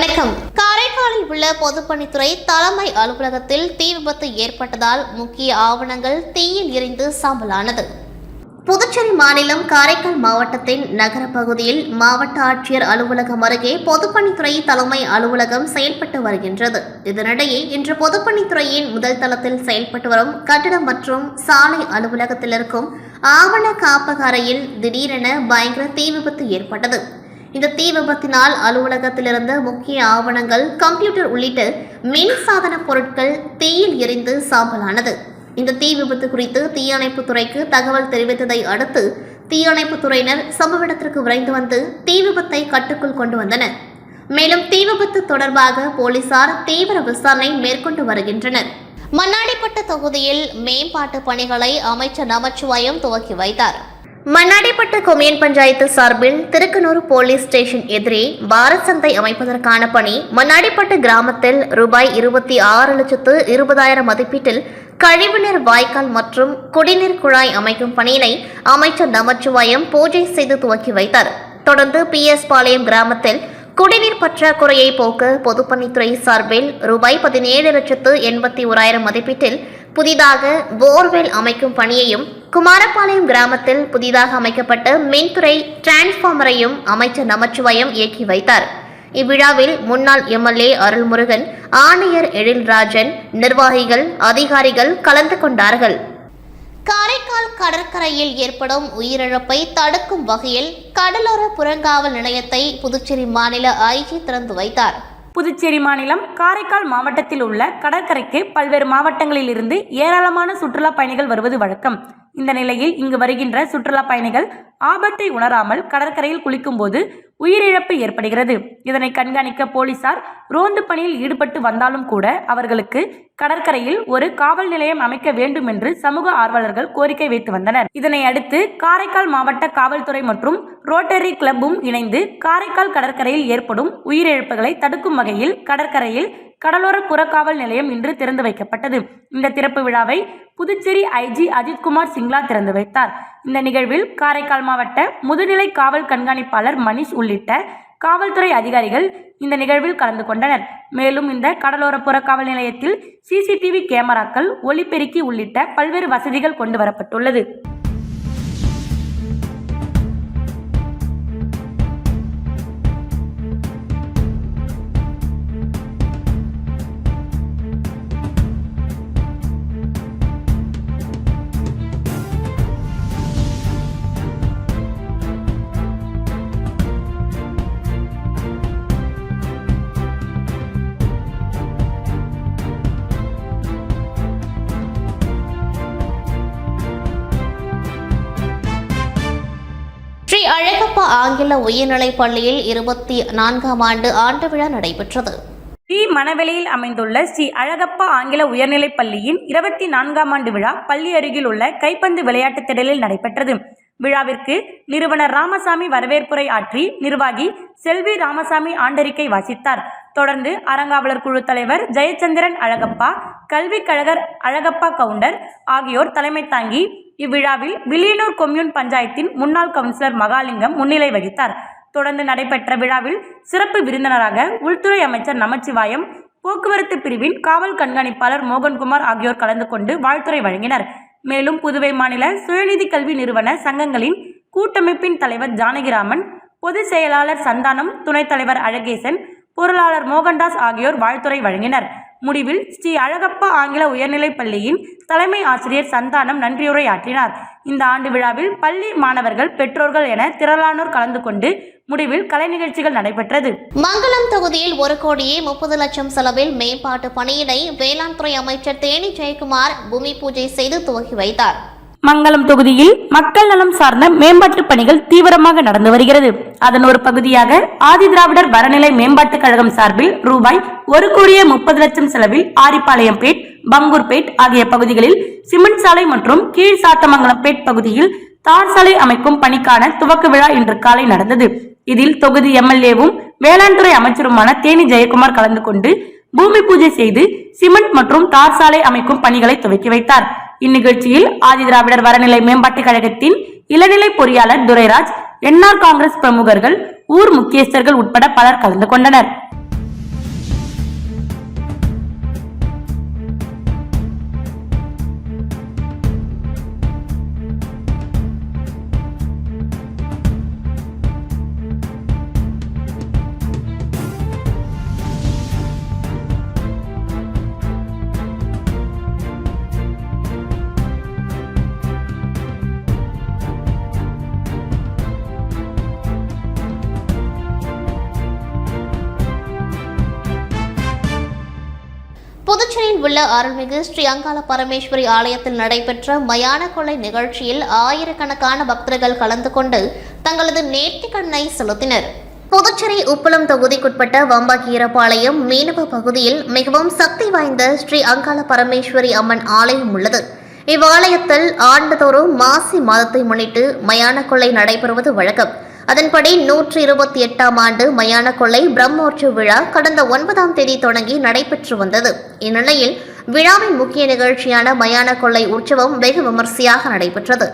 வணக்கம். காரைக்காலில் உள்ள பொதுப்பணித்துறை தலைமை அலுவலகத்தில் தீ விபத்து ஏற்பட்டதால் முக்கிய ஆவணங்கள் தீயில் எரிந்து சாம்பலானது. புதுச்சேரி மாநிலம் காரைக்கால் மாவட்டத்தின் நகர பகுதியில் மாவட்ட ஆட்சியர் அலுவலகம் அருகே பொதுப்பணித்துறை தலைமை அலுவலகம் செயல்பட்டு வருகின்றது. இதனிடையே இன்று பொதுப்பணித்துறையின் முதல் தளத்தில் செயல்பட்டு வரும் கட்டிடம் மற்றும் சாலை அலுவலகத்தில் இருக்கும் ஆவண காப்பக அறையில் திடீரென பயங்கர தீ விபத்து ஏற்பட்டது. இந்த தீ விபத்தினால் அலுவலகத்திலிருந்து முக்கிய ஆவணங்கள் கம்ப்யூட்டர் உள்ளிட்ட மின் சாதன பொருட்கள் தீயில் எரிந்து சாம்பலானது. இந்த தீ விபத்து குறித்து தீயணைப்பு துறைக்கு தகவல் தெரிவித்ததை அடுத்து தீயணைப்புத் துறையினர் சம்பவ இடத்திற்கு விரைந்து வந்து தீ விபத்தை கட்டுக்குள் கொண்டு வந்தனர். மேலும் தீ விபத்து தொடர்பாக போலீசார் தீவிர விசாரணை மேற்கொண்டு வருகின்றனர். மண்ணாடிப்பட்ட தொகுதியில் மேம்பாட்டு பணிகளை அமைச்சர் நமச்சிவாயம் துவக்கி வைத்தார். மண்ணாடிப்பட்டு கொமியன் பஞ்சாயத்து சார்பில் திருக்கனூர் போலீஸ் ஸ்டேஷன் எதிரே பாரத் சந்தை அமைப்பதற்கான பணி மண்ணாடிப்பட்டு கிராமத்தில் ரூபாய் இருபத்தி ஆறு லட்சத்து இருபதாயிரம் மதிப்பீட்டில் கழிவுநீர் வாய்க்கால் மற்றும் குடிநீர் குழாய் அமைக்கும் பணியினை அமைச்சர் நமச்சிவாயம் பூஜை செய்து துவக்கி வைத்தார். தொடர்ந்து பி எஸ் பாளையம் கிராமத்தில் குடிநீர் பற்றாக்குறையை போக்க பொதுப்பணித்துறை சார்பில் ரூபாய் பதினேழு லட்சத்து எண்பத்தி ஓராயிரம் மதிப்பீட்டில் புதிதாக போர்வெல் அமைக்கும் பணியையும் குமாரபாளையம் கிராமத்தில் புதிதாக அமைக்கப்பட்ட மின்துறை டிரான்ஸ்பார்மரையும் அமைச்சர் நமச்சிவாயம் இயக்கி வைத்தார். இவ்விழாவில் முன்னாள் எம்எல்ஏ அருள்முருகன் ஆணையர் எழில்ராஜன் நிர்வாகிகள் அதிகாரிகள் கலந்து கொண்டார்கள். காரைக்கால் கடற்கரையில் ஏற்படும் உயிரிழப்பை தடுக்கும் வகையில் கடலோர புறங்காவல் நிலையத்தை புதுச்சேரி மாநில ஐஜி திறந்து வைத்தார். புதுச்சேரி மாநிலம் காரைக்கால் மாவட்டத்தில் உள்ள கடற்கரைக்கு பல்வேறு மாவட்டங்களில் இருந்து ஏராளமான சுற்றுலா பயணிகள் வருவது வழக்கம். இந்த நிலையில் இங்கு வருகின்ற சுற்றுலா பயணிகள் ஆபத்தை உணராமல் கடற்கரையில் குளிக்கும்போது உயிரிழப்பு ஏற்படுகிறது. இதனை கண்காணிக்க போலீசார் ரோந்து பணியில் ஈடுபட்டு வந்தாலும் கூட அவர்களுக்கு கடற்கரையில் ஒரு காவல் நிலையம் அமைக்க வேண்டும் என்று சமூக ஆர்வலர்கள் கோரிக்கை வைத்து வந்தனர். இதனை அடுத்து காரைக்கால் மாவட்ட காவல்துறை மற்றும் ரோட்டரி கிளப்பும் இணைந்து காரைக்கால் கடற்கரையில் ஏற்படும் உயிரிழப்புகளை தடுக்கும் வகையில் கடற்கரையில் கடலோர புறக்காவல் நிலையம் இன்று திறந்து வைக்கப்பட்டது. இந்த திறப்பு விழாவை புதுச்சேரி ஐஜி அஜித்குமார் சிங்லா திறந்து வைத்தார். இந்த நிகழ்வில் காரைக்கால் மாவட்ட முதுநிலை காவல் கண்காணிப்பாளர் மணிஷ் உள்ளிட்ட காவல்துறை அதிகாரிகள் இந்த நிகழ்வில் கலந்து கொண்டனர். மேலும் இந்த கடலோர புறக்காவல் நிலையத்தில் சிசிடிவி கேமராக்கள் ஒலிபெருக்கி உள்ளிட்ட பல்வேறு வசதிகள் கொண்டு வரப்பட்டுள்ளது. ஸ்ரீ ஆங்கில உயர்நிலைப் பள்ளியில் இருபத்தி நான்காம் ஆண்டு ஆண்டு விழா நடைபெற்றது. டி மணவெளியில் அமைந்துள்ள ஸ்ரீ அழகப்பா ஆங்கில உயர்நிலைப் பள்ளியின் இருபத்தி நான்காம் ஆண்டு விழா பள்ளி அருகில் உள்ள கைப்பந்து விளையாட்டுத் திடலில் நடைபெற்றது. விழாவிற்கு நிறுவனர் ராமசாமி வரவேற்புரை ஆற்றி நிர்வாகி செல்வி ராமசாமி ஆண்டறிக்கை வாசித்தார். தொடர்ந்து அறங்காவலர் குழு தலைவர் ஜெயச்சந்திரன் அழகப்பா கல்விக் கழகர் அழகப்பா கவுண்டர் ஆகியோர் தலைமை தாங்கி இவ்விழாவில் வில்லியனூர் கொம்யூன் பஞ்சாயத்தின் முன்னாள் கவுன்சிலர் மகாலிங்கம் முன்னிலை வகித்தார். தொடர்ந்து நடைபெற்ற விழாவில் சிறப்பு விருந்தினராக உள்துறை அமைச்சர் நமச்சிவாயம் போக்குவரத்து பிரிவின் காவல் கண்காணிப்பாளர் மோகன்குமார் ஆகியோர் கலந்து கொண்டு வாழ்த்துறை வழங்கினர். மேலும் புதுவை மாநில சுயநிதி கல்வி நிறுவன சங்கங்களின் கூட்டமைப்பின் தலைவர் ஜானகிராமன் பொதுச் செயலாளர் சந்தானம் துணைத் தலைவர் அழகேசன் பொருளாளர் மோகன்தாஸ் ஆகியோர் வாழ்த்துறை வழங்கினர். முடிவில் ஸ்ரீ அழகப்பா ஆங்கில உயர்நிலைப் பள்ளியின் தலைமை ஆசிரியர் சந்தானம் நன்றியுரையாற்றினார். இந்த ஆண்டு விழாவில் பள்ளி மாணவர்கள் பெற்றோர்கள் என திரளானோர் கலந்து கொண்டு முடிவில் கலை நிகழ்ச்சிகள் நடைபெற்றது. மங்களம் தொகுதியில் ஒரு கோடியே முப்பது லட்சம் செலவில் மேம்பாட்டு பணியினை வேளாண் துறை அமைச்சர் தேனி ஜெயக்குமார் பூமி பூஜை செய்து துவக்கி வைத்தார். மங்களம் தொகுதியில் மக்கள் நலம் சார்ந்த மேம்பாட்டு பணிகள் தீவிரமாக நடந்து வருகிறது. அதன் ஒரு பகுதியாக ஆதிதிராவிடர் வரநிலை மேம்பாட்டுக் கழகம் சார்பில் ரூபாய் ஒரு கோடியே முப்பது லட்சம் செலவில் ஆரிப்பாளையம்பேட் பங்கூர்பேட் ஆகிய பகுதிகளில் சிமெண்ட் சாலை மற்றும் கீழ் சாத்தமங்கலம்பேட் பகுதியில் தார் சாலை அமைக்கும் பணிக்கான துவக்க விழா இன்று காலை நடந்தது. இதில் தொகுதி எம்எல்ஏவும் வேளாண் துறை அமைச்சருமான தேனி ஜெயக்குமார் கலந்து கொண்டு பூமி பூஜை செய்து சிமெண்ட் மற்றும் தார் சாலை அமைக்கும் பணிகளை துவக்கி வைத்தார். இந்நிகழ்ச்சியில் ஆதிதிராவிடர் வரநிலை மேம்பாட்டுக் கழகத்தின் இளநிலை பொறியாளர் துரைராஜ் என்ஆர் காங்கிரஸ் பிரமுகர்கள் ஊர் முக்கியஸ்தர்கள் உட்பட பலர் கலந்து கொண்டனர். உள்ள அருள்மிகு ஸ்ரீ அங்காள பரமேஸ்வரி ஆலயத்தில் நடைபெற்ற மயான கொள்ளை நிகழ்ச்சியில் ஆயிரக்கணக்கான பக்தர்கள் கலந்து கொண்டு தங்களது நேர்த்திக்கண்ணை செலுத்தினர். புதுச்சேரி உப்பளம் தொகுதிக்குட்பட்ட வம்பாக்கீரப்பாளையம் மீனவ பகுதியில் மிகவும் சக்தி வாய்ந்த ஸ்ரீ அங்காள பரமேஸ்வரி அம்மன் ஆலயம் உள்ளது. இவ்வாலயத்தில் ஆண்டுதோறும் மாசி மாதத்தை முன்னிட்டு மயான கொள்ளை நடைபெறுவது வழக்கம். அதன்படி நூற்றி இருபத்தி எட்டாம் ஆண்டு மயான கொள்ளை பிரம்மோற்சவ விழா கடந்த ஒன்பதாம் தேதி தொடங்கி நடைபெற்று வந்தது. இந்நிலையில் விழாவின் முக்கிய நிகழ்ச்சியான மயான கொள்ளை உற்சவம் வெகு விமர்சையாக நடைபெற்றது.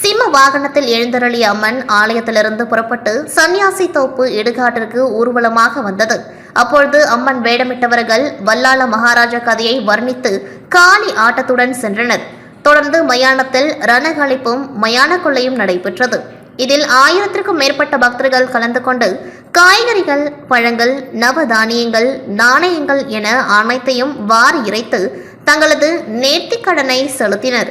சிம்ம வாகனத்தில் எழுந்தருளிய அம்மன் ஆலயத்திலிருந்து புறப்பட்டு சன்னியாசி தோப்பு இடுகாட்டிற்கு ஊர்வலமாக வந்தது. அப்பொழுது அம்மன் வேடமிட்டவர்கள் வல்லாள மகாராஜா கதையை வர்ணித்து காளி ஆட்டத்துடன் சென்றனர். தொடர்ந்து மயானத்தில் ரணகளிப்பும் மயான கொள்ளையும் நடைபெற்றது. இதில் ஆயிரத்திற்கும் மேற்பட்ட பக்தர்கள் கலந்து கொண்டு காய்கறிகள் பழங்கள் நவதானியங்கள் நாணயங்கள் என அனைத்தையும் வாரி இறைத்து தங்களது நேர்த்திக்கடனை செலுத்தினர்.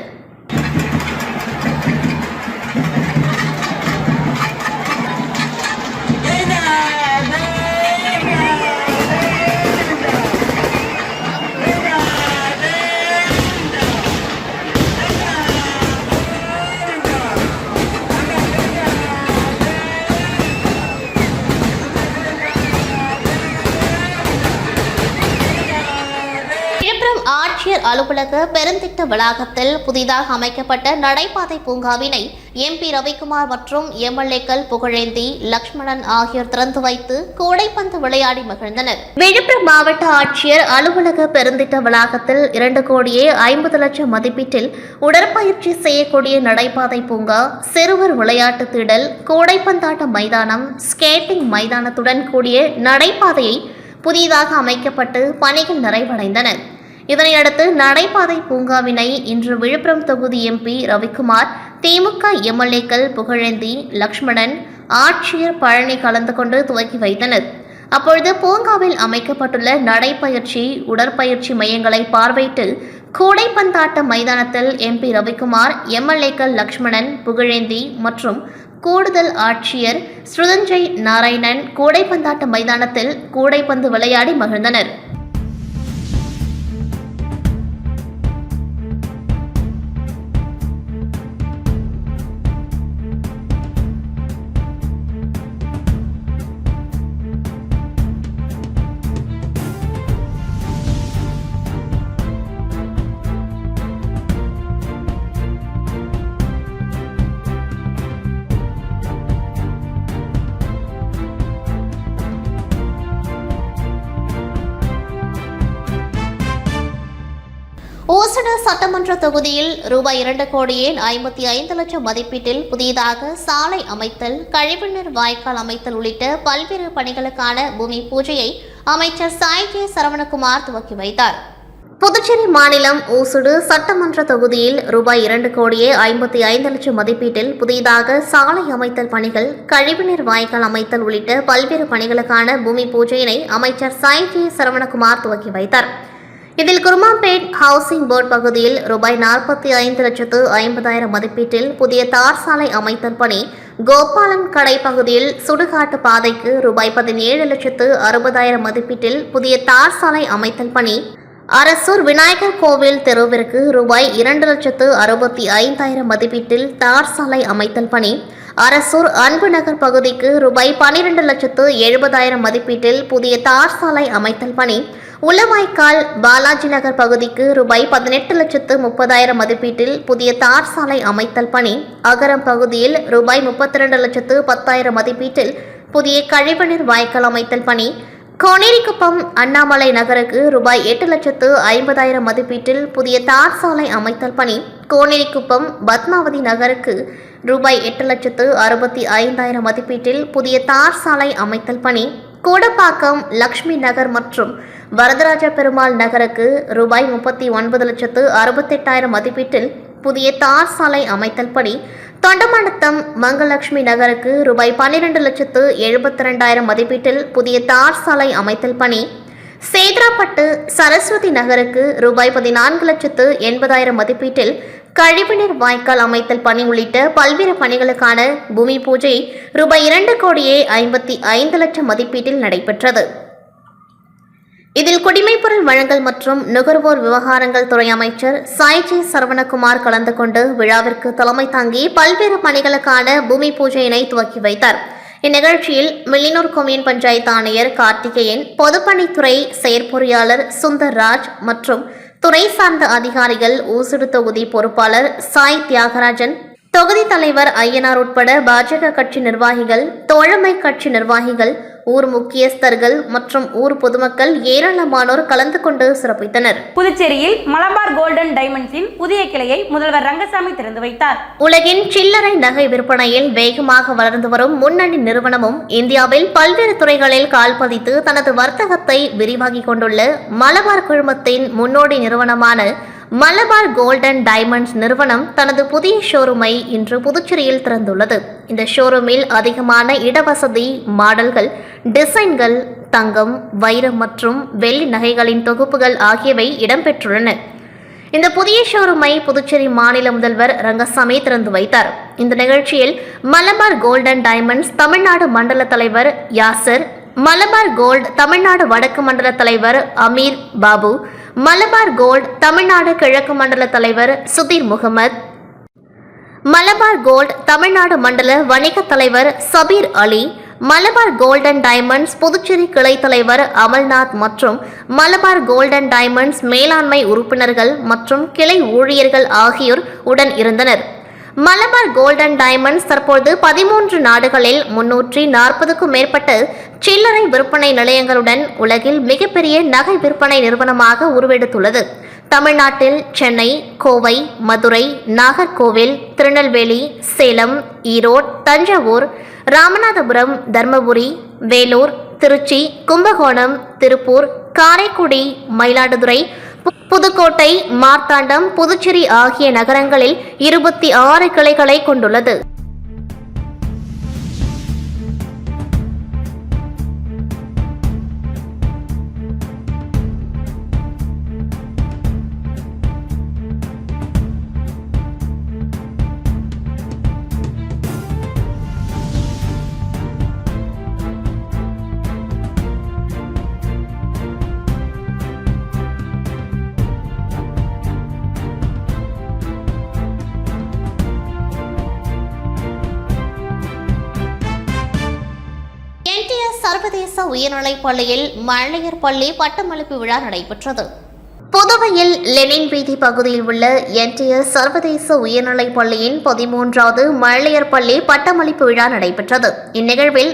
ஆட்சியர் அலுவலக பெருந்திட்ட வளாகத்தில் புதிதாக அமைக்கப்பட்ட நடைபாதை பூங்காவினை எம்பி ரவிக்குமார் மற்றும் எம்எல்ஏக்கள் புகழேந்தி லக்ஷ்மணன் ஆகியோர் திறந்து வைத்து கூடைப்பந்து விளையாடி மகிழ்ந்தனர். விழுப்புரம் மாவட்ட ஆட்சியர் அலுவலக பெருந்திட்ட வளாகத்தில் இரண்டு கோடியே ஐம்பது லட்சம் மதிப்பீட்டில் உடற்பயிற்சி செய்யக்கூடிய நடைபாதை பூங்கா சிறுவர் விளையாட்டு திடல் கூடைப்பந்தாட்ட மைதானம் ஸ்கேட்டிங் மைதானத்துடன் கூடிய நடைபாதையை புதிதாக அமைக்கப்பட்டு பணிகள் நிறைவடைந்தன. இதனையடுத்து நடைபாதை பூங்காவினை இன்று விழுப்புரம் தொகுதி எம்பி ரவிக்குமார் திமுக எம்எல்ஏக்கள் புகழேந்தி லக்ஷ்மணன் ஆட்சியர் பழனி கலந்து கொண்டு துவக்கி வைத்தனர். அப்பொழுது பூங்காவில் அமைக்கப்பட்டுள்ள நடைப்பயிற்சி உடற்பயிற்சி மையங்களை பார்வையிட்டு கூடைப்பந்தாட்ட மைதானத்தில் எம்பி ரவிக்குமார் எம்எல்ஏக்கள் லக்ஷ்மணன் புகழேந்தி மற்றும் கூடுதல் ஆட்சியர் ஸ்ருதஞ்சய் நாராயணன் கூடைப்பந்தாட்ட மைதானத்தில் கூடைப்பந்து விளையாடி மகிழ்ந்தனர். சட்டமன்ற தொகுதியில் ரூபாய் இரண்டு கோடியே ஐம்பத்தி ஐந்து லட்சம் மதிப்பீட்டில் புதியதாக சாலை அமைத்தல் கழிவுநீர் வாய்க்கால் அமைத்தல் உள்ளிட்ட பல்வேறு பணிகளுக்கான பூமி பூஜையை அமைச்சர் சாய் கே சரவணகுமார் துவக்கி வைத்தார். புதுச்சேரி மாநிலம் ஊசுடு சட்டமன்ற தொகுதியில் ரூபாய் இரண்டு கோடியே ஐம்பத்தி ஐந்து லட்சம் மதிப்பீட்டில் புதிதாக சாலை அமைத்தல் பணிகள் கழிவுநீர் வாய்க்கால் அமைத்தல் உள்ளிட்ட பல்வேறு பணிகளுக்கான பூமி பூஜையினை அமைச்சர் சாய் கே சரவணகுமார் துவக்கி வைத்தார். இதில் குருமாம்பேட் ஹவுசிங் போர்டு பகுதியில் ரூபாய் நாற்பத்தி ஐந்து லட்சத்து ஐம்பதாயிரம் மதிப்பீட்டில் புதிய தார் சாலை அமைத்தல் பணி கோபாலன் கடை பகுதியில் சுடுகாட்டு பாதைக்கு ரூபாய் பதினேழு லட்சத்து அறுபதாயிரம் மதிப்பீட்டில் புதிய தார் சாலை அமைத்தல் பணி. அரசூர் விநாயகர் கோவில் தெருவிற்கு ரூபாய் இரண்டு லட்சத்து அறுபத்தி ஐந்தாயிரம் மதிப்பீட்டில் தார் சாலை அமைத்தல் பணி. அரசூர் அன்பு நகர் பகுதிக்கு ரூபாய் பனிரெண்டு லட்சத்து எழுபதாயிரம் மதிப்பீட்டில் புதிய தார் சாலை அமைத்தல் பணி. உளவாய்க்கால் பாலாஜி நகர் பகுதிக்கு ரூபாய் பதினெட்டு லட்சத்து முப்பதாயிரம் மதிப்பீட்டில் புதிய தார் சாலை அமைத்தல் பணி. அகரம் பகுதியில் ரூபாய் முப்பத்தி ரெண்டு லட்சத்து பத்தாயிரம் மதிப்பீட்டில் புதிய கழிவுநீர் வாய்க்கால் அமைத்தல் பணி. கோனேரிக்குப்பம் அண்ணாமலை நகருக்கு ரூபாய் எட்டு லட்சத்து ஐம்பதாயிரம் மதிப்பீட்டில் புதிய தார் சாலை அமைத்தல் பணி. கோனேரிக்குப்பம் பத்மாவதி நகருக்கு ரூபாய் எட்டு லட்சத்து அறுபத்தி ஐந்தாயிரம் மதிப்பீட்டில் புதிய தார் சாலை அமைத்தல் பணி. கோடப்பாக்கம் லக்ஷ்மி நகர் மற்றும் வரதராஜ பெருமாள் நகருக்கு ரூபாய் முப்பத்தி ஒன்பது லட்சத்து அறுபத்தெட்டாயிரம் மதிப்பீட்டில் புதிய தார் சாலை அமைத்தல் பணி தொண்டமானத்தம் மங்கலட்சுமி நகருக்கு ரூபாய் பன்னிரண்டு லட்சத்து எழுபத்தி ரெண்டாயிரம் மதிப்பீட்டில் புதிய தார் சாலை அமைத்தல் பணி. சேத்ராப்பட்டு சரஸ்வதி நகருக்கு ரூபாய் பதினான்கு லட்சத்து எண்பதாயிரம் மதிப்பீட்டில் கழிவுநீர் வாய்க்கால் அமைத்தல் பணி உள்ளிட்ட பல்வேறு பணிகளுக்கான பூமி பூஜை ரூபாய் இரண்டு கோடியே ஐம்பத்தி ஐந்து லட்சம் மதிப்பீட்டில் நடைபெற்றது. இதில் குடிமைப்பொருள் வழங்கல் மற்றும் நுகர்வோர் விவகாரங்கள் துறை அமைச்சர் சாய்ஜி சரவணகுமார் கலந்து கொண்டு விழாவிற்கு தலைமை தாங்கி பல்வேறு பணிகளுக்கான பூமி பூஜையினை துவக்கி வைத்தார். இந்நிகழ்ச்சியில் மில்லினூர் கொம்யூன் பஞ்சாயத்து ஆணையர் கார்த்திகேயன் பொதுப்பணித்துறை செயற்பொறியாளர் சுந்தர் ராஜ் மற்றும் துறை சார்ந்த அதிகாரிகள் ஊசுடு தொகுதி பொறுப்பாளர் சாய் தியாகராஜன் தொகுதி தலைவர் ஐயனார் உட்பட பாஜக கட்சி நிர்வாகிகள் தோழமை கட்சி நிர்வாகிகள் ஊர் முக்கியஸ்தர்கள் மற்றும் ஊர் பொதுமக்கள் ஏராளமானோர் கலந்து கொண்டு சிறப்பித்தனர். புதுச்சேரியில் மலபார் கோல்டன் டைமண்ட்ஸின் புதிய கிளையை முதல்வர் ரங்கசாமி திறந்து வைத்தார். உலகின் சில்லறை நகை விற்பனையில் வேகமாக வளர்ந்து வரும் முன்னணி நிறுவனமும் இந்தியாவில் பல்வேறு துறைகளில் கால் பதித்து தனது வர்த்தகத்தை விரிவாக்கிக் கொண்டுள்ள மலபார் குழுமத்தின் முன்னோடி நிறுவனமான மலபார் கோல்டன் டைமண்ட்ஸ் நிறுவனம் தனது புதிய ஷோரூமை இன்று புதுச்சேரியில் திறந்துள்ளது. இந்த ஷோரூமில் அதிகமான இடவசதி மாடல்கள் டிசைன்கள் தங்கம் வைரம் மற்றும் வெள்ளி நகைகளின் தொகுப்புகள் ஆகியவை இடம்பெற்றுள்ளன. இந்த புதிய ஷோரூமை புதுச்சேரி மாநில முதல்வர் ரங்கசாமி திறந்து வைத்தார். இந்த நிகழ்ச்சியில் மலபார் கோல்டன் டைமண்ட்ஸ் தமிழ்நாடு மண்டல தலைவர் யாசர் மலபார் கோல்ட் தமிழ்நாடு வடக்கு மண்டல தலைவர் அமீர் பாபு மலபார் கோல்ட் தமிழ்நாடு கிழக்கு மண்டல தலைவர் சுதீர் முகமது. மலபார் கோல்ட் தமிழ்நாடு மண்டல வணிக தலைவர் சபீர் அலி. மலபார் கோல்டன் டைமண்ட்ஸ் புதுச்சேரி கிளை தலைவர் அமல்நாத் மற்றும் மலபார் கோல்டன் டைமண்ட்ஸ் மேலாண்மை உறுப்பினர்கள் மற்றும் கிளை ஊழியர்கள் ஆகியோர் உடன் இருந்தனர். மலபார் கோல்டன் டைமண்ட்ஸ் தற்போது பதிமூன்று நாடுகளில் முன்னூற்றி நாற்பதுக்கும் மேற்பட்ட சில்லறை விற்பனை நிலையங்களுடன் உலகில் மிகப்பெரிய நகை விற்பனை நிறுவனமாக உருவெடுத்துள்ளது. தமிழ்நாட்டில் சென்னை கோவை மதுரை நாகர்கோவில் திருநெல்வேலி சேலம் ஈரோடு தஞ்சாவூர் ராமநாதபுரம் தர்மபுரி வேலூர் திருச்சி கும்பகோணம் திருப்பூர் காரைக்குடி மயிலாடுதுறை புதுக்கோட்டை மார்த்தாண்டம் புதுச்சேரி ஆகிய நகரங்களில் இருபத்தி ஆறு கிளைகளை கொண்டுள்ளது. சர்வதேச உயர்நிலைப் பள்ளியில் மழலையர் பள்ளி பட்டமளிப்பு விழா நடைபெற்றது. புதுவையில் லெனின் வீதி பகுதியில் உள்ள என்டிஎஸ் சர்வதேச உயர்நிலைப் பள்ளியின் பதிமூன்றாவது மழலையர் பள்ளி பட்டமளிப்பு விழா நடைபெற்றது. இந்நிகழ்வில்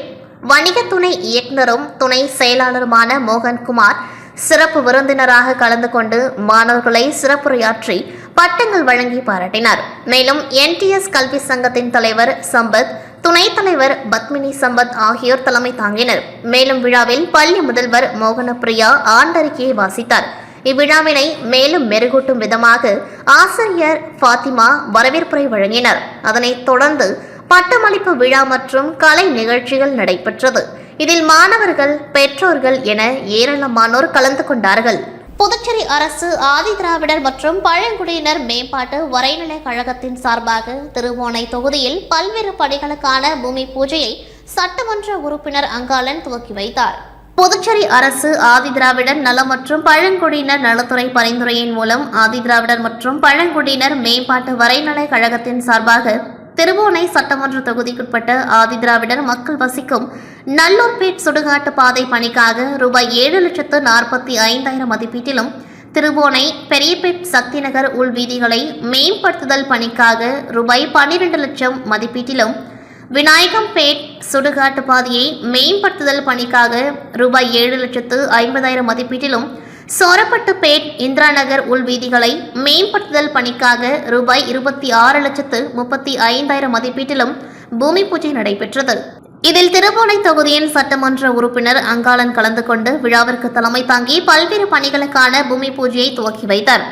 வணிக துணை இயக்குநரும் துணை செயலாளருமான மோகன்குமார் சிறப்பு விருந்தினராக கலந்து கொண்டு மாணவர்களை சிறப்புரையாற்றி பட்டங்கள் வழங்கி பாராட்டினார். மேலும் என்டிஎஸ் கல்வி சங்கத்தின் தலைவர் சம்பத் துணைத் தலைவர் பத்மினி சம்பத் ஆகியோர் தலைமை தாங்கினர். மேலும் விழாவில் பள்ளி முதல்வர் மோகனப்பிரியா ஆண்டறிக்கையை வாசித்தார். இவ்விழாவினை மேலும் மெருகூட்டும் விதமாக ஆசிரியர் ஃபாத்திமா வரவேற்புரை வழங்கினர். அதனைத் தொடர்ந்து பட்டமளிப்பு விழா மற்றும் கலை நிகழ்ச்சிகள் நடைபெற்றது. இதில் மாணவர்கள் பெற்றோர்கள் என ஏராளமானோர் கலந்து கொண்டார்கள். புதுச்சேரி அரசு ஆதிதிராவிடர் மற்றும் பழங்குடியினர் மேம்பாட்டு வரைநிலை கழகத்தின் சார்பாக திருவோணை தொகுதியில் பல்வேறு பணிகளுக்கான பூமி பூஜையை சட்டமன்ற உறுப்பினர் அங்காளன் துவக்கி வைத்தார். புதுச்சேரி அரசு ஆதிதிராவிடர் நலம் மற்றும் பழங்குடியினர் நலத்துறை பரிந்துரையின் மூலம் ஆதிதிராவிடர் மற்றும் பழங்குடியினர் மேம்பாட்டு வரைநிலை கழகத்தின் சார்பாக திருவோணை சட்டமன்ற தொகுதிக்குட்பட்ட ஆதிதிராவிடர் மக்கள் வசிக்கும் நல்லூர்பேட் சுடுகாட்டு பாதை பணிக்காக ரூபாய் ஏழு லட்சத்து நாற்பத்தி ஐந்தாயிரம் மதிப்பீட்டிலும் திருவோணை பெரியபேட் சக்தி நகர் உள்வீதிகளை மேம்படுத்துதல் பணிக்காக ரூபாய் பன்னிரண்டு லட்சம் மதிப்பீட்டிலும் விநாயகம்பேட் சுடுகாட்டு பாதையை மேம்படுத்துதல் பணிக்காக ரூபாய் ஏழு லட்சத்து ஐம்பதாயிரம் மதிப்பீட்டிலும் சோரப்பட்டுப்பேட் இந்திரா நகர் உள்வீதிகளை மேம்படுத்துதல் பணிக்காக ரூபாய் இருபத்தி ஆறு லட்சத்து முப்பத்தி ஐந்தாயிரம் மதிப்பீட்டிலும் பூமி பூஜை நடைபெற்றது. இதில் திருவோணை தொகுதியின் சட்டமன்ற உறுப்பினர் அங்காளன் கலந்து கொண்டு விழாவிற்கு தலைமை தாங்கி பல்வேறு பணிகளுக்கான பூமி பூஜையை துவக்கி வைத்தார்.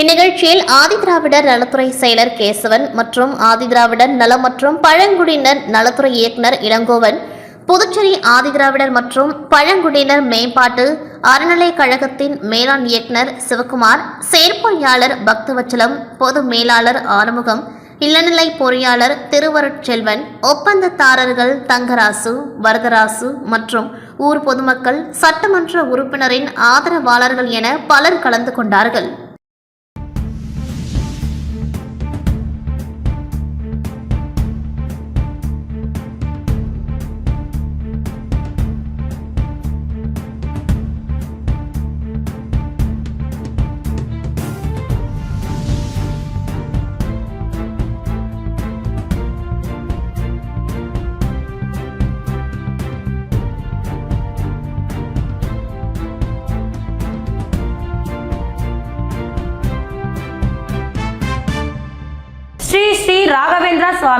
இந்நிகழ்ச்சியில் ஆதிதிராவிடர் நலத்துறை செயலர் கேசவன் மற்றும் ஆதிதிராவிடர் நலம் மற்றும் பழங்குடியினர் நலத்துறை இயக்குனர் இளங்கோவன் புதுச்சேரி ஆதிதிராவிடர் மற்றும் பழங்குடியினர் மேம்பாட்டு அறநிலைக்கழகத்தின் மேலாண் இயக்குனர் சிவகுமார் செயற்பொறியாளர் பக்தவச்சலம் பொது மேலாளர் ஆறுமுகம் இளநிலை பொறியாளர் திருவருட்செல்வன் ஒப்பந்ததாரர்கள் தங்கராசு வரதராசு மற்றும் ஊர் பொதுமக்கள் சட்டமன்ற உறுப்பினரின் ஆதரவாளர்கள் என பலர் கலந்து கொண்டார்கள்.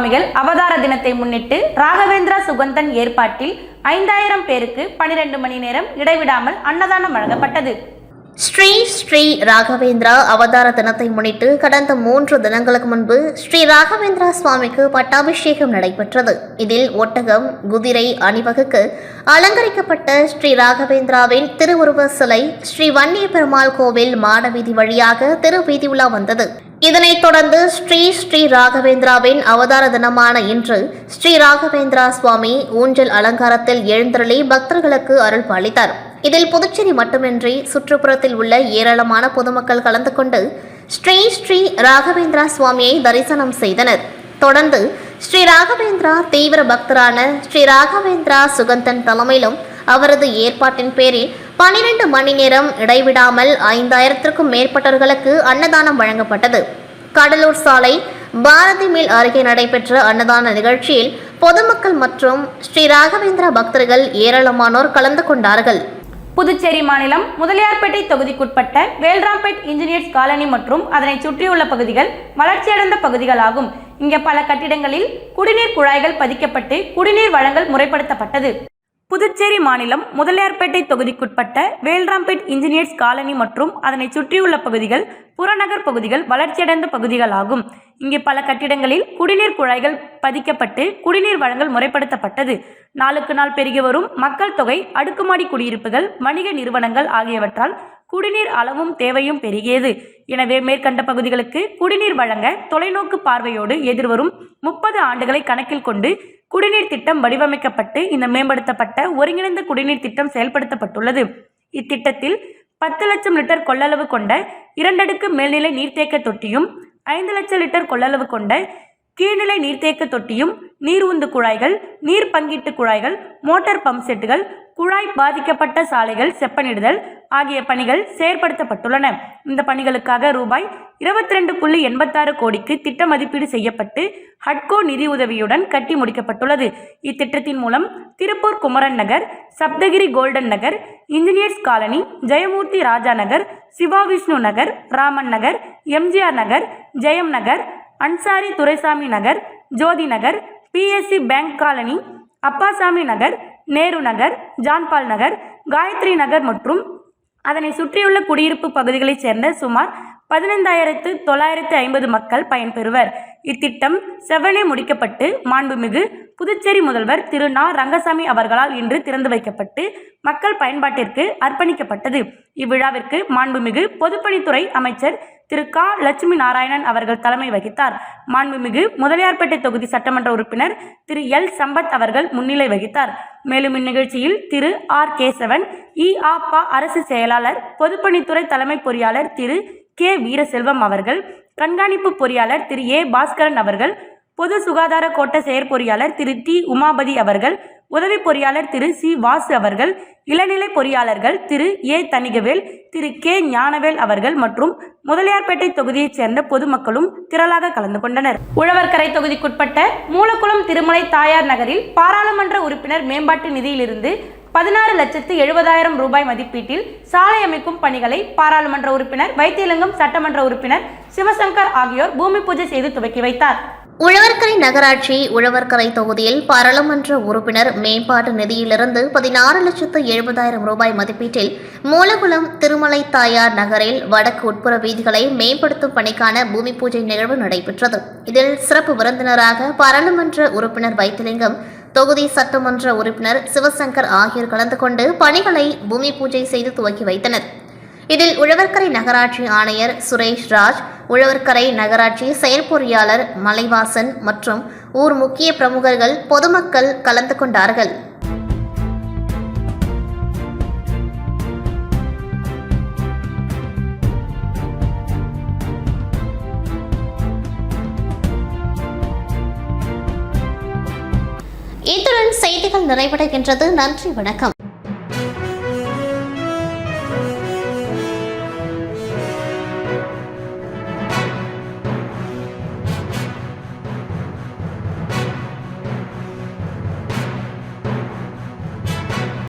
சுவாமிகள் அவதார தினத்தை முன்னிட்டு ராகவேந்திரா சுகந்தன் ஏற்பாட்டில் ஐந்தாயிரம் பேருக்கு பனிரெண்டு மணி நேரம் இடைவிடாமல் அன்னதானம் வழங்கப்பட்டது. ஸ்ரீ ஸ்ரீ ராகவேந்திரா அவதார தினத்தை முன்னிட்டு கடந்த மூன்று தினங்களுக்கு முன்பு ஸ்ரீ ராகவேந்திரா சுவாமிக்கு பட்டாபிஷேகம் நடைபெற்றது. இதில் ஒட்டகம் குதிரை அணிவகுக்கு அலங்கரிக்கப்பட்ட ஸ்ரீ ராகவேந்திராவின் திருவுருவ சிலை ஸ்ரீ வன்னிய பெருமாள் கோவில் மாடவீதி வழியாக திருவீதி உலா வந்தது. இதனைத் தொடர்ந்து ஸ்ரீ ஸ்ரீ ராகவேந்திராவின் அவதார தினமான இன்று ஸ்ரீ ராகவேந்திரா சுவாமி ஊஞ்சல் அலங்காரத்தில் எழுந்தருளி பக்தர்களுக்கு அருள் பாலித்தார் இதில் புதுச்சேரி மட்டுமின்றி சுற்றுப்புறத்தில் உள்ள ஏராளமான பொதுமக்கள் கலந்து கொண்டு ஸ்ரீ ஸ்ரீ ராகவேந்திரா சுவாமியை தரிசனம் செய்தனர். தொடர்ந்து ஸ்ரீ ராகவேந்திரா தீவிர பக்தரான ஸ்ரீ ராகவேந்திரா சுகந்தன் தலைமையிலும் அவரது ஏற்பாட்டின் பேரில் பனிரெண்டு மணி நேரம் இடைவிடாமல் ஐந்தாயிரத்திற்கும் மேற்பட்டவர்களுக்கு அன்னதானம் வழங்கப்பட்டது. கடலூர் சாலை பாரதி மில் அருகே நடைபெற்ற அன்னதான நிகழ்ச்சியில் பொதுமக்கள் மற்றும் ஸ்ரீ ராகவேந்திரா பக்தர்கள் ஏராளமானோர் கலந்து கொண்டார்கள். புதுச்சேரி மாநிலம் முதலியார்பேட்டை தொகுதிக்குட்பட்ட வேல்ராம்பேட் இன்ஜினியர்ஸ் காலனி மற்றும் அதனை சுற்றியுள்ள பகுதிகள் வளர்ச்சியடைந்த பகுதிகளாகும். இங்கே பல கட்டிடங்களில் குடிநீர் குழாய்கள் பதிக்கப்பட்டு குடிநீர் வழங்கல் முறைப்படுத்தப்பட்டது. புதுச்சேரி மாநிலம் முதலியார்பேட்டை தொகுதிக்குட்பட்ட வேல்ராம்பேட் இன்ஜினியர்ஸ் காலனி மற்றும் அதனை சுற்றியுள்ள பகுதிகள் புறநகர் பகுதிகள் வளர்ச்சியடைந்த பகுதிகளாகும். இங்கே பல கட்டிடங்களில் குடிநீர் குழாய்கள் பதிக்கப்பட்டு குடிநீர் வழங்கல் முறைப்படுத்தப்பட்டது. நாளுக்கு நாள் பெருகி வரும் மக்கள் தொகை அடுக்குமாடி குடியிருப்புகள் வணிக நிறுவனங்கள் ஆகியவற்றால் குடிநீர் அளவும் தேவையும் பெருகியது. எனவே மேற்கண்ட பகுதிகளுக்கு குடிநீர் வழங்க தொலைநோக்கு பார்வையோடு எதிர்வரும் முப்பது ஆண்டுகளை கணக்கில் கொண்டு குடிநீர் திட்டம் வடிவமைக்கப்பட்டு இந்த மேம்படுத்தப்பட்ட ஒருங்கிணைந்த குடிநீர் திட்டம் செயல்படுத்தப்பட்டுள்ளது. இத்திட்டத்தில் பத்து லட்சம் லிட்டர் கொள்ளளவு கொண்ட இரண்டடுக்கு மேல்நிலை நீர்த்தேக்க தொட்டியும் ஐந்து லட்சம் லிட்டர் கொள்ளளவு கொண்ட கீழ்நிலை நீர்த்தேக்க தொட்டியும் நீர் உந்து குழாய்கள் நீர் பங்கீட்டு குழாய்கள் மோட்டார் பம்ப் செட்டுகள் குழாய் பாதிக்கப்பட்ட சாலைகள் செப்பனிடுதல் ஆகிய பணிகள் செயற்படுத்தப்பட்டுள்ளன. இந்த பணிகளுக்காக ரூபாய் இருபத்தி ரெண்டு புள்ளி எண்பத்தாறு கோடிக்கு திட்ட மதிப்பீடு செய்யப்பட்டு ஹட்கோ நிதி உதவியுடன் கட்டி முடிக்கப்பட்டுள்ளது. இத்திட்டத்தின் மூலம் Tiruppur Kumaran Nagar Saptagiri golden Nagar engineers colony Jayamurthy Raja Nagar Siva Vishnu Nagar Raman Nagar MGR Nagar Jayam Nagar Ansari Duraisamy Nagar Jothi Nagar BSC bank colony Appasamy Nagar Nehru Nagar John Paul Nagar Gayathri Nagar மற்றும் அதனை சுற்றியுள்ள குடியிருப்பு பகுதிகளைச் சேர்ந்த சுமார் பதினைந்தாயிரத்து தொள்ளாயிரத்து ஐம்பது மக்கள் பயன்பெறுவர். இத்திட்டம் செவ்வனே முடிக்கப்பட்டு மாண்புமிகு புதுச்சேரி முதல்வர் திரு. நா. ரங்கசாமி அவர்களால் இன்று திறந்து வைக்கப்பட்டு மக்கள் பயன்பாட்டிற்கு அர்ப்பணிக்கப்பட்டது. இவ்விழாவிற்கு மாண்புமிகு பொதுப்பணித்துறை அமைச்சர் திரு. கா. லட்சுமி நாராயணன் அவர்கள் தலைமை வகித்தார். மாண்புமிகு முதலியார்பேட்டை தொகுதி சட்டமன்ற உறுப்பினர் திரு. எல். சம்பத் அவர்கள் முன்னிலை வகித்தார். மேலும் இந்நிகழ்ச்சியில் திரு. ஆர். கேசவன் இ. ஆ. ப. அரசு செயலாளர் பொதுப்பணித்துறை தலைமை பொறியாளர் திரு. கே வீரசெல்வம் அவர்கள் கண்காணிப்பு பொறியாளர் திரு ஏ பாஸ்கரன் அவர்கள் பொது சுகாதார கோட்ட செயற்பொறியாளர் திரு டி உமாபதி அவர்கள் உதவி பொறியாளர் திரு சி வாசு அவர்கள் இளநிலை பொறியாளர்கள் திரு A Thanigavel Thiru K Gnanavel அவர்கள் மற்றும் முதலியார்பேட்டை தொகுதியைச் சேர்ந்த பொதுமக்களும் திரளாக கலந்து கொண்டனர். உழவர்கரை தொகுதிக்குட்பட்ட மூலக்குளம் திருமலை தாயார் நகரில் பாராளுமன்ற உறுப்பினர் மேம்பாட்டு நிதியிலிருந்து பதினாறு லட்சத்து எழுபதாயிரம் ரூபாய் மதிப்பீட்டில் சாலை அமைக்கும் பணிகளை பாராளுமன்ற உறுப்பினர் வைத்தியலிங்கம் சட்டமன்ற உறுப்பினர் சிவசங்கர் ஆகியோர் பூமி பூஜை செய்து துவக்கி வைத்தார். உழவர்கரை நகராட்சி உழவர்கரை தொகுதியில் பாராளுமன்ற உறுப்பினர் மேம்பாட்டு நிதியிலிருந்து பதினாறு லட்சத்து எழுபதாயிரம் ரூபாய் மதிப்பீட்டில் மூலகுளம் திருமலை தாயார் நகரில் வடக்கு உட்புற வீதிகளை மேம்படுத்தும் பணிக்கான பூமி பூஜை நிகழ்வு நடைபெற்றது. இதில் சிறப்பு விருந்தினராக பாராளுமன்ற உறுப்பினர் வைத்திலிங்கம் தொகுதி சட்டமன்ற உறுப்பினர் சிவசங்கர் ஆகியோர் கலந்து கொண்டு பணிகளை பூமி பூஜை செய்து துவக்கி வைத்தனர். இதில் உழவர்கரை நகராட்சி ஆணையர் சுரேஷ் ராஜ் உழவர்கரை நகராட்சி செயற்பொறியாளர் மலைவாசன் மற்றும் ஊர் முக்கிய பிரமுகர்கள் பொதுமக்கள் கலந்து கொண்டார்கள். செய்திகள் நிறைவடைகின்றது. நன்றி வணக்கம்.